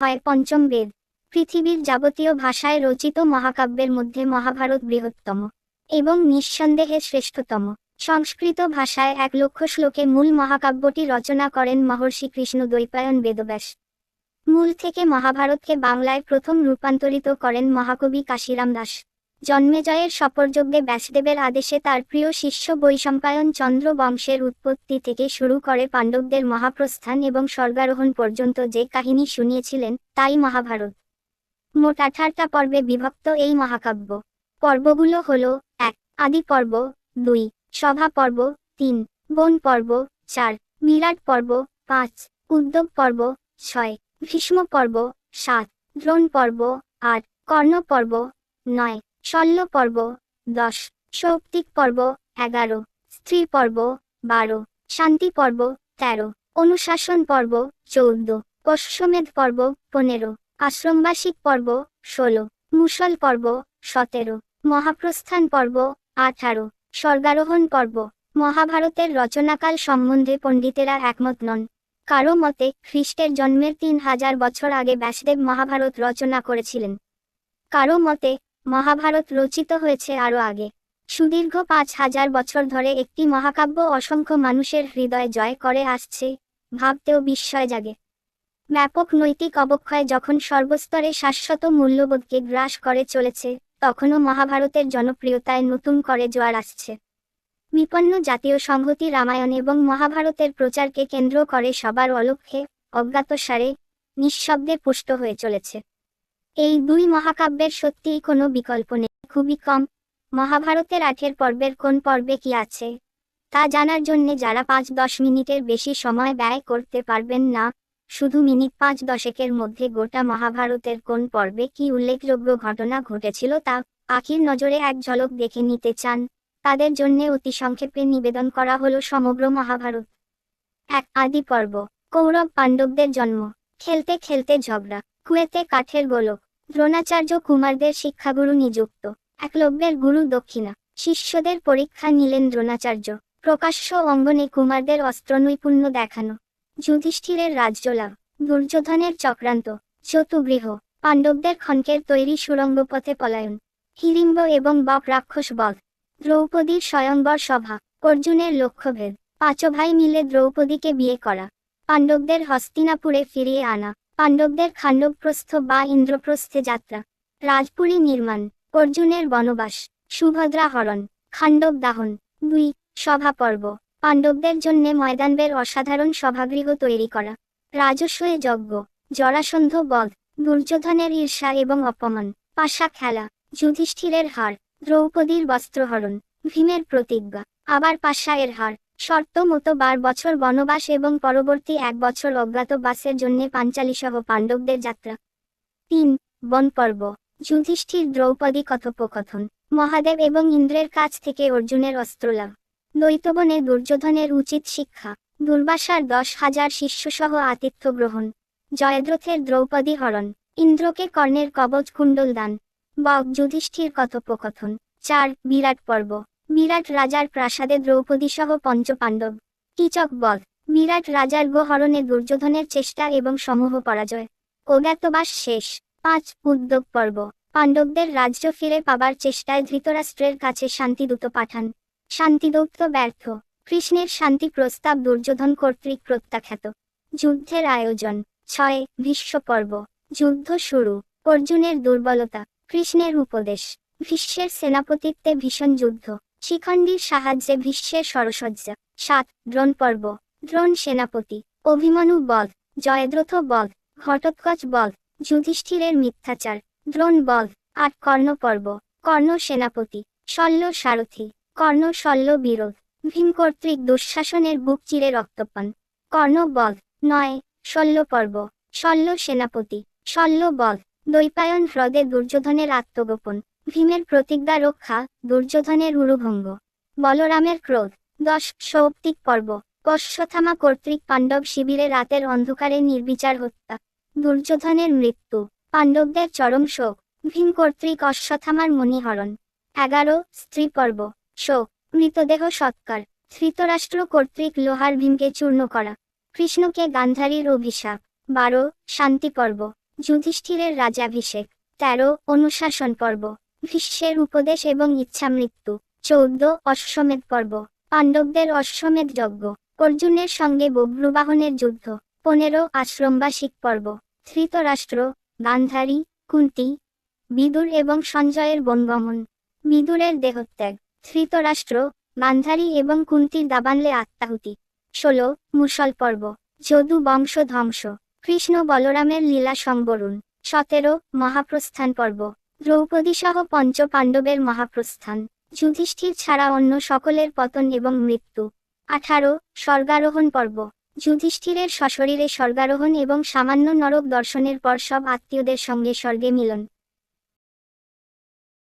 হয় পঞ্চম বেদ। পৃথিবীর যাবতীয় ভাষায় রচিত মহাকাব্যের মধ্যে মহাভারত বৃহত্তম এবং নিঃসন্দেহে শ্রেষ্ঠতম। সংস্কৃত ভাষায় এক লক্ষ শ্লোকে মূল মহাকাব্যটি রচনা করেন মহর্ষি কৃষ্ণ দৈপায়ন বেদব্যাস। মূল থেকে মহাভারতকে বাংলায় প্রথম রূপান্তরিত করেন মহাকবি কাশিরাম দাস। জন্মেজয়ের সপরযজ্ঞে ব্যাসদেবের আদেশে তার প্রিয় শিষ্য বৈশম্পায়ন চন্দ্র বংশের উৎপত্তি থেকে শুরু করে পাণ্ডবদের মহাপ্রস্থান এবং স্বর্গারোহণ পর্যন্ত যে কাহিনী শুনিয়েছিলেন, তাই মহাভারত। মোট আঠারটা পর্বে বিভক্ত এই মহাকাব্য। পর্বগুলো হল এক, আদি পর্ব, দুই, সভা পর্ব, তিন, বন পর্ব, চার, বিরাট পর্ব, পাঁচ, উদ্যোগ পর্ব, ছয়, ভীষ্ম পর্ব, সাত, দ্রোণ পর্ব, আট, কর্ণ পর্ব, নয় শল্য পর্ব, দশ শৌক্তিক পর্ব, এগারো, স্ত্রী পর্ব, বারো, শান্তি পর্ব, তেরো, অনুশাসন পর্ব, চৌদ্দ অশ্বমেধ পর্ব, পনেরো, আশ্রমবাসিক পর্ব, ষোলো, মুসল পর্ব, সতেরো, মহাপ্রস্থান পর্ব, আঠারো, স্বর্গারোহণ পর্ব, মহাভারতের রচনাকাল সম্বন্ধে পণ্ডিতেরা একমত নন। কারও মতে, খ্রিস্টের জন্মের তিন হাজার বছর আগে ব্যাসদেব মহাভারত রচনা করেছিলেন। কারও মতে মহাভারত রচিত হয়েছে আরও আগে। সুদীর্ঘ পাঁচ হাজার বছর ধরে একটি মহাকাব্য অসংখ্য মানুষের হৃদয় জয় করে আসছে, ভাবতেও বিস্ময় জাগে। ব্যাপক নৈতিক অবক্ষয় যখন সর্বস্তরে শাশ্বত মূল্যবোধকে গ্রাস করে চলেছে, তখনও মহাভারতের জনপ্রিয়তায় নতুন করে জোয়ার আসছে। বিপন্ন জাতীয় সংহতি রামায়ণ এবং মহাভারতের প্রচারকে কেন্দ্র করে সবার অলক্ষ্যে অজ্ঞাতসারে, নিঃশব্দে পুষ্ট হয়ে চলেছে। এই দুই মহাকাব্যের সত্যিই কোনো বিকল্প নেই। খুবই কম। মহাভারতের আঠের পর্বের কোন পর্বে কি আছে? তা জানার জন্যে যারা পাঁচ দশ মিনিটের বেশি সময় ব্যয় করতে পারবেন না, শুধু মিনিট পাঁচ দশকের মধ্যে গোটা মহাভারতের কোন পর্বে কি উল্লেখযোগ্য ঘটনা ঘটেছিল তা আখির নজরে এক ঝলক দেখে নিতে চান। তাদের জন্যে অতি সংক্ষেপে নিবেদন করা হলো সমগ্র মহাভারত। এক আদি পর্ব। কৌরব পাণ্ডবদের জন্ম। খেলতে খেলতে ঝগড়া। কুয়েতে কাঠের গোলক। দ্রোণাচার্য কুমারদের শিক্ষাগুরু নিযুক্ত। একলব্যের গুরু দক্ষিণা। শিষ্যদের পরীক্ষা নিলেন দ্রোণাচার্য। প্রকাশ্য অঙ্গনে কুমারদের অস্ত্র নৈপুণ্য দেখানো। যুধিষ্ঠিরের রাজ্যলাভ। দুর্যোধনের চক্রান্ত। চতুগৃহ। পাণ্ডবদের খনকের তৈরি সুরঙ্গপথে পলায়ন। হিড়িম্ব এবং বক রাক্ষস বধ। দ্রৌপদীর স্বয়ংবর সভা। অর্জুনের লক্ষ্যভেদ। পাঁচ ভাই মিলে দ্রৌপদীকে বিয়ে করা। পাণ্ডবদের হস্তিনাপুরে ফিরিয়ে আনা। পাণ্ডবদের খাণ্ডবপ্রস্থ বা ইন্দ্রপ্রস্থে যাত্রা। রাজপুরী নির্মাণ, অর্জুনের বনবাস, সুভদ্রা হরণ, খাণ্ডব দাহন। দুই, সভা পর্ব, পাণ্ডবদের জন্যে ময়দানবের অসাধারণ সভাগৃহ তৈরি করা। রাজস্বয়ে যজ্ঞ, জরাসন্ধ বধ, দুর্যোধনের ঈর্ষা এবং অপমান। পাশা খেলা, যুধিষ্ঠিরের হার, দ্রৌপদীর বস্ত্রহরণ, ভীমের প্রতিজ্ঞা। আবার পাশায়ের হার শর্ত মতো বার বছর বনবাস এবং পরবর্তী এক বছর অজ্ঞাতবাসের জন্য পাঞ্চালীসহ পাণ্ডবদের যাত্রা। তিন, বন পর্ব। যুধিষ্ঠির দ্রৌপদী কথোপকথন। মহাদেব এবং ইন্দ্রের কাছ থেকে অর্জুনের অস্ত্রলাভ। দ্বৈতবনে দুর্যোধনের উচিত শিক্ষা। দুর্বাসার দশ হাজার শিষ্যসহ আতিথ্য গ্রহণ। জয়দ্রথের দ্রৌপদী হরণ। ইন্দ্রকে কর্ণের কবচ কুণ্ডল দান। বক যুধিষ্ঠির কথোপকথন। চার, বিরাট পর্ব। বিরাট রাজার প্রাসাদে দ্রৌপদী সহ পঞ্চপাণ্ডব। কিচক বধ। বিরাট রাজার গোহরণে দুর্যোধনের চেষ্টা এবং সমূহ পরাজয়। অজ্ঞাতবাস শেষ। পাঁচ উদ্যোগ পর্ব। পাণ্ডবদের রাজ্য ফিরে পাবার চেষ্টায় ধৃতরাষ্ট্রের কাছে শান্তিদূত পাঠান। শান্তিদৌত্য ব্যর্থ। কৃষ্ণের শান্তি প্রস্তাব দুর্যোধন কর্তৃক প্রত্যাখ্যাত। যুদ্ধের আয়োজন। ছয় ভীষ্ম পর্ব। যুদ্ধ শুরু। অর্জুনের দুর্বলতা। কৃষ্ণের উপদেশ। ভীষ্মের সেনাপতিত্বে ভীষণ যুদ্ধ। শিখণ্ডীর সাহায্যে ভীষ্মের সরসজ্জা। সাত, দ্রোণ পর্ব। দ্রোণ সেনাপতি। অভিমনু বধ জয়দ্রথ বধ ঘটোৎকচ বধ যুধিষ্ঠিরের মিথ্যাচার। দ্রোণ বধ আট, কর্ণ পর্ব। কর্ণ সেনাপতি। শল্য সারথি। কর্ণ শল্য বিরোধ। ভীম কর্তৃক দুঃশাসনের বুক চিরে রক্তপান। কর্ণ বধ নয়, শল্য পর্ব। শল্য সেনাপতি। শল্য বধ দৈপায়ন হ্রদে দুর্যোধনের আত্মগোপন। ভীমের প্রতিজ্ঞা রক্ষা, দুর্যোধনের উরুভঙ্গ। বলরামের ক্রোধ, দশ সৌপ্তিক পর্ব। অশ্বথামা কর্তৃক পাণ্ডব শিবিরে রাতের অন্ধকারে নির্বিচার হত্যা। দুর্যোধনের মৃত্যু। পাণ্ডবদের চরম শোক। ভীম কর্তৃক অশ্বথামার মণিহরণ। এগারো স্ত্রী পর্ব। শোক, মৃতদেহ সৎকার। ধৃতরাষ্ট্র কর্তৃক লোহার ভীমকে চূর্ণ করা। কৃষ্ণকে গান্ধারীর অভিশাপ। বারো শান্তি পর্ব। যুধিষ্ঠিরের রাজাভিষেক। তেরো অনুশাসন পর্ব। ভীষ্মের উপদেশ এবং ইচ্ছা মৃত্যু, চৌদ্দ অশ্বমেধ পর্ব, পাণ্ডবদের অশ্বমেধ যজ্ঞ, অর্জুনের সঙ্গে বব্রুবাহনের যুদ্ধ, পনেরো আশ্রমবাসিক পর্ব, ধৃতরাষ্ট্র, গান্ধারী, কুন্তি, বিদুর এবং সঞ্জয়ের বনগমন, বিদুরের দেহত্যাগ, ধৃতরাষ্ট্র, গান্ধারী এবং কুন্তির দাবানলে আত্মাহুতি, ষোলো মুসল পর্ব, যদু বংশ ধ্বংস, কৃষ্ণ বলরামের লীলা সংবরণ, সতেরো মহাপ্রস্থান পর্ব দ্রৌপদী সহ পঞ্চ পাণ্ডবের মহাপ্রস্থান। যুধিষ্ঠির ছাড়া অন্য সকলের পতন এবং মৃত্যু। আঠারো, স্বর্গারোহণ পর্ব। যুধিষ্ঠিরের সশরীরে স্বর্গারোহণ এবং সামান্য নরক দর্শনের পর সব আত্মীয়দের সঙ্গে স্বর্গে মিলন।